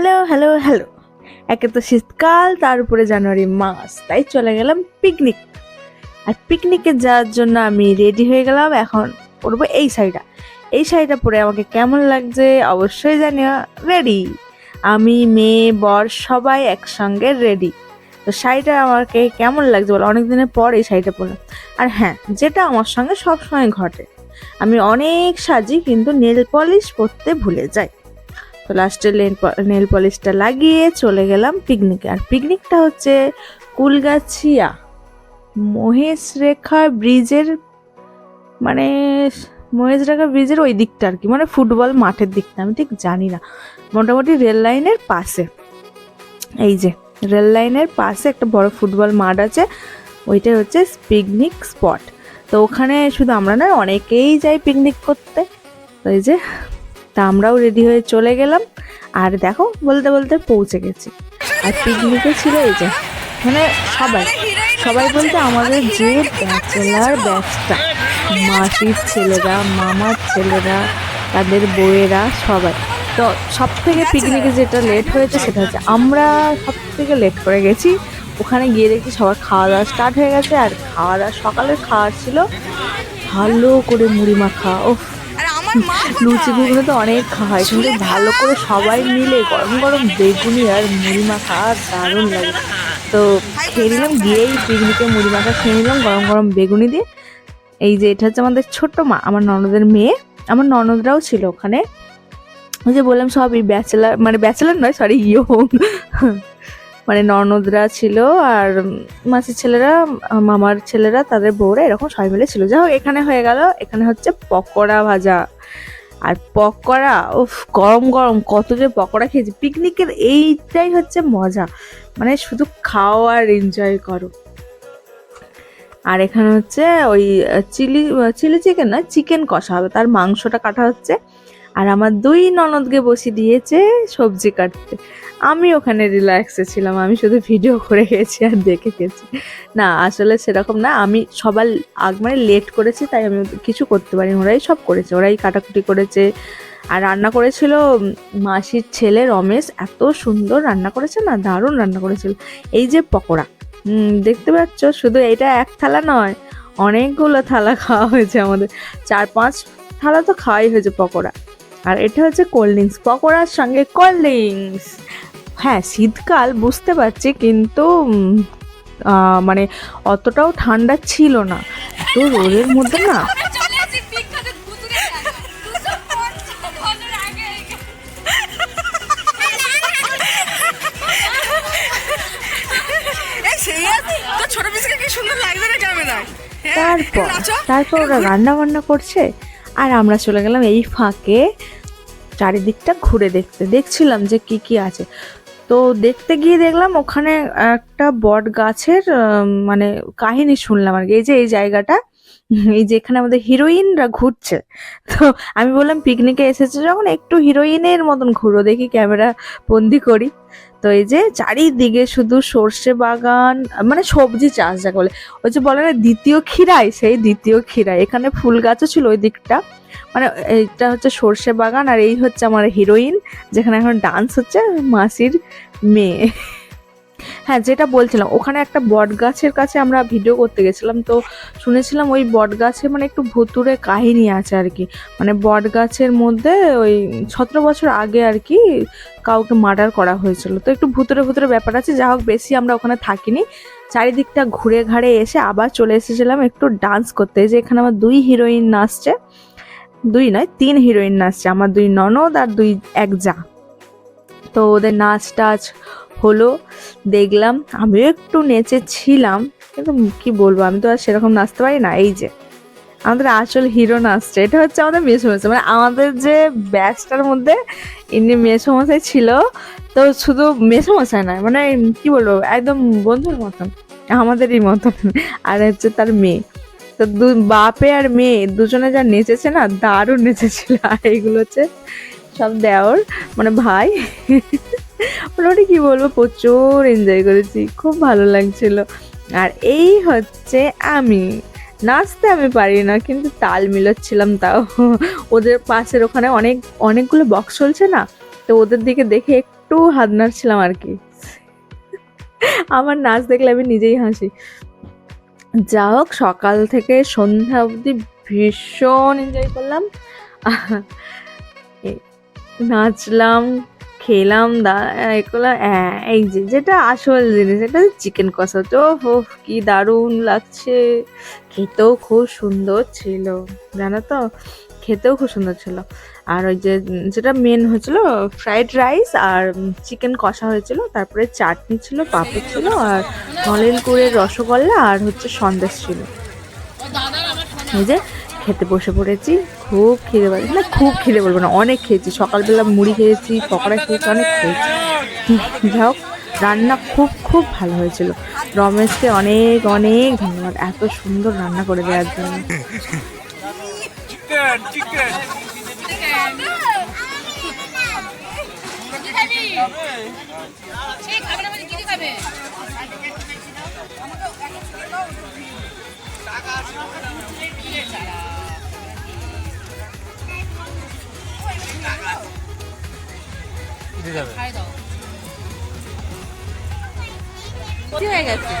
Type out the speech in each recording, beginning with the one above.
Hello hello hello. একে তো শীতকাল, তার উপরে জানুয়ারি মাস, তাই চলে গেলাম পিকনিক আর পিকনিকে যাওয়ার জন্য আমি রেডি হয়ে গেলাম, এখন পরবো এই শাড়িটা। এই শাড়িটা পরে আমাকে কেমন লাগছে অবশ্যই জানিও। রেডি আমি, মেয়ে, বর, সবাই একসঙ্গে রেডি তো শাড়িটা আমাকে কেমন লাগছে বলো? অনেক দিনের পর এই শাড়িটা পরলাম। আর হ্যাঁ যেটা আমার সঙ্গে সবসময় ঘটে। আমি অনেক সাজি, কিন্তু নেল পলিশ পরতে ভুলে যাই। তো লাস্টে নেল পলিশটা লাগিয়ে চলে গেলাম পিকনিকে আর পিকনিকটা হচ্ছে কুলগাছিয়া। মহেশ রেখা ব্রিজের মানে মহেশ রেখা ব্রিজের ওই দিকটা আর কি মানে ফুটবল মাঠের দিকটা, আমি ঠিক জানি না। মোটামুটি রেল লাইনের পাশে। এই যে, রেল লাইনের পাশে একটা বড় ফুটবল মাঠ আছে ওইটাই হচ্ছে পিকনিক স্পট তো ওখানে শুধু আমরা না অনেকেই যাই পিকনিক করতে। এই যে তা আমরাও রেডি হয়ে চলে গেলাম। আর দেখো, বলতে বলতে পৌঁছে গেছি। আর পিকনিকে ছিল এই যে মানে সবাই সবাই বলতে আমাদের যে ব্যাচেলার ব্যাচটা মাসির ছেলেরা, মামার ছেলেরা, তাদের বউয়েরা, সবাই। তো সব থেকে পিকনিকে যেটা লেট হয়েছে সেটা হচ্ছে আমরা সব থেকে লেট করে গেছি। ওখানে গিয়ে দেখি সবার খাওয়া দাওয়া স্টার্ট হয়ে গেছে, আর খাওয়া দাওয়া সকালের খাওয়ার ছিল ভালো করে মুড়ি মাখা ও লুচি ঘুগনি তো অনেক খাওয়া হয় কিন্তু ভালো করে সবাই মিলে গরম গরম বেগুনি আর মুড়ি মাখা দারুণ লাগে। তো খেয়ে নিলাম গিয়েই পিকনিকে মুড়ি মাখা খেয়ে নিলাম গরম গরম বেগুনি দিয়ে। এই যে এটা হচ্ছে আমাদের ছোট্ট মা আমার ননদের মেয়ে। আমার ননদরাও ছিল ওখানে। ওই যে বললাম সবই ব্যাচেলার মানে ব্যাচেলার নয় সরি ইয়ং। মানে ননদরা ছিল আর মাসির ছেলেরা মামার ছেলেরা তাদের বউরা এরকম সবাই মিলে ছিল। যাই হোক এখানে হয়ে গেল। এখানে হচ্ছে পকোড়া ভাজা। আর পকোড়া, উফ, গরম গরম, কত যে পকোড়া খেয়েছি। পিকনিকের এইটাই হচ্ছে মজা। মানে শুধু খাও আর এনজয় করো। আর এখানে হচ্ছে ওই চিলি চিলি চিকেন না চিকেন কষা হবে। তার মাংসটা কাটা হচ্ছে। আর আমার দুই ননদকে বসিয়ে দিয়েছে সবজি কাটতে। আমি ওখানে রিল্যাক্সে ছিলাম, আমি শুধু ভিডিও করে গেছি আর দেখে গেছি। না, আসলে সেরকম না, আমি সবার আগ মানে লেট করেছি, তাই আমি কিছু করতে পারিনি, ওরাই সব করেছে, ওরাই কাটাকুটি করেছে। আর রান্না করেছিল মাসির ছেলে রমেশ, এত সুন্দর রান্না করেছে না, দারুণ রান্না করেছিল। এই যে পকোড়া দেখতে পাচ্ছ, শুধু এটা এক থালা নয়, অনেকগুলো থালা খাওয়া হয়েছে আমাদের। চার পাঁচ থালা তো খাওয়াই হয়েছে পকোড়া। আর এটা হচ্ছে কোল্ড ড্রিঙ্কস পকোড়ার সঙ্গে কোল্ড ড্রিঙ্কস হ্যাঁ শীতকাল বুঝতে পারছি কিন্তু মানে অতটাও ঠান্ডা ছিল না। তো রোদের মধ্যে না তারপর তারপর ওরা রান্না বান্না করছে। আর আমরা চলে গেলাম এই ফাঁকে চারিদিকটা ঘুরে দেখতে। দেখছিলাম যে কি কি আছে। তো দেখতে গিয়ে দেখলাম ওখানে একটা বট গাছের মানে কাহিনী শুনলাম আর কি। এই যে এই জায়গাটা, এই যে এখানে আমাদের হিরোইনরা ঘুরছে। তো আমি বললাম, পিকনিকে এসেছে যখন, একটু হিরোইনের মতন ঘুরো, দেখি ক্যামেরা বন্দি করি। তো এই যে চারিদিকে শুধু সর্ষে বাগান মানে সবজি চাষ যাকে বলে। ওই যে বলে না, দ্বিতীয় ক্ষীরাই, সেই দ্বিতীয় ক্ষীরাই। এখানে ফুল গাছও ছিল ওই দিকটা। মানে এটা হচ্ছে সর্ষে বাগান আর এই হচ্ছে আমার হিরোইন যেখানে এখন ডান্স হচ্ছে মাসির মেয়ে। হ্যাঁ যেটা বলছিলাম, ওখানে একটা বট গাছের কাছে আমরা ভিডিও করতে গেছিলাম, তো শুনেছিলাম ওই বট গাছে মানে একটু ভুতুরে কাহিনী আছে আর কি। মানে বট গাছের মধ্যে ওই সতেরো বছর আগে আর কি কাউকে মার্ডার করা হয়েছিল। তো একটু ভুতুরে ভুতুরে ব্যাপার আছে, যা হোক বেশি আমরা ওখানে থাকিনি। চারিদিকটা ঘুরে ঘাড়ে এসে আবার চলে এসেছিলাম একটু ডান্স করতে। যে এখানে আমার দুই হিরোইন নাচছে, দুই নয়, তিন হিরোইন নাচছে, আমার দুই ননদ আর দুই এক যা। তো ওদের নাচ টাচ হলো, দেখলাম আমিও একটু নেচেছিলাম, কিন্তু কি বলব, আমি তো আর সেরকম নাচতে পারি না, এই যে। আমাদের আসল হিরো নাচছে, এটা হচ্ছে আমাদের মেসোমশাই মানে আমাদের যে ব্যাচটার মধ্যে ইনি মেসোমশাই ছিল, তো শুধু মেসোমশাই নয় মানে কি বলব, একদম বন্ধুর মতন, আমাদেরই মতন, আর হচ্ছে তার মেয়ে। তো দু, বাপে আর মেয়ে, দুজনে যা নেচেছে না, দারুণ নেচেছিল, আর এইগুলো হচ্ছে সব দেওর মানে ভাই। মোটামুটি কি বলব? প্রচুর এনজয় করেছি। খুব ভালো লাগছিল। আর এই হচ্ছে আমি। নাচতে আমি পারি না, কিন্তু তাল মিলাচ্ছিলাম তাও। ওদের পাশের ওখানে অনেক, অনেকগুলো বক্স চলছে না? তো ওদের দিকে দেখে একটু হাত নাড়ছিলাম আর কি। আমার নাচ দেখলে আমি নিজেই হাসি। যা হোক, সকাল থেকে সন্ধ্যা অবধি ভীষণ এনজয় করলাম। নাচলাম। খেলাম দা এ করলাম হ্যাঁ, এই যে যেটা আসল জিনিস এটা চিকেন কষা তো ওফ কি দারুণ লাগছে। খেতেও খুব সুন্দর ছিল জানো তো? খেতেও খুব সুন্দর ছিল। আর ওই যে যেটা মেন হয়েছিল ফ্রাইড রাইস আর চিকেন কষা হয়েছিল তারপরে চাটনি ছিল পাপড় ছিল আর নলেন গুড়ের রসগোল্লা আর হচ্ছে সন্দেশ ছিল। এই যে খেতে বসে পড়েছি। খুব খিদে পাচ্ছে না খুব খিদে বলব না অনেক খেয়েছি। সকালবেলা মুড়ি খেয়েছি পকোড়া খেয়েছি অনেক খেয়েছি। যা হোক রান্না খুব খুব ভালো হয়েছিল। রমেশকে অনেক অনেক ধন্যবাদ। এত সুন্দর রান্না করে দেওয়ার জন্য। চিকেন চিকেন কি হয়ে গেছে?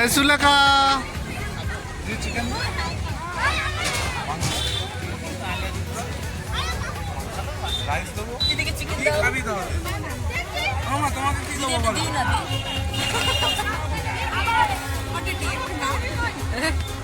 এই সুলেখা। রাইস দেবো? কি খাবি তাহলে? তোমাকে কি দেবো বলো?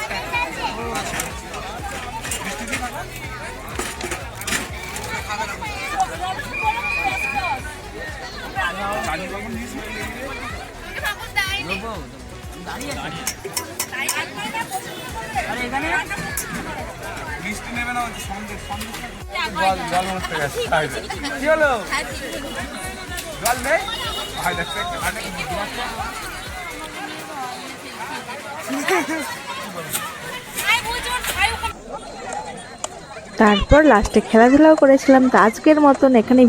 তারপর লাস্টে খেলাধুলাও করেছিলাম। তো আজকের মতন এখানে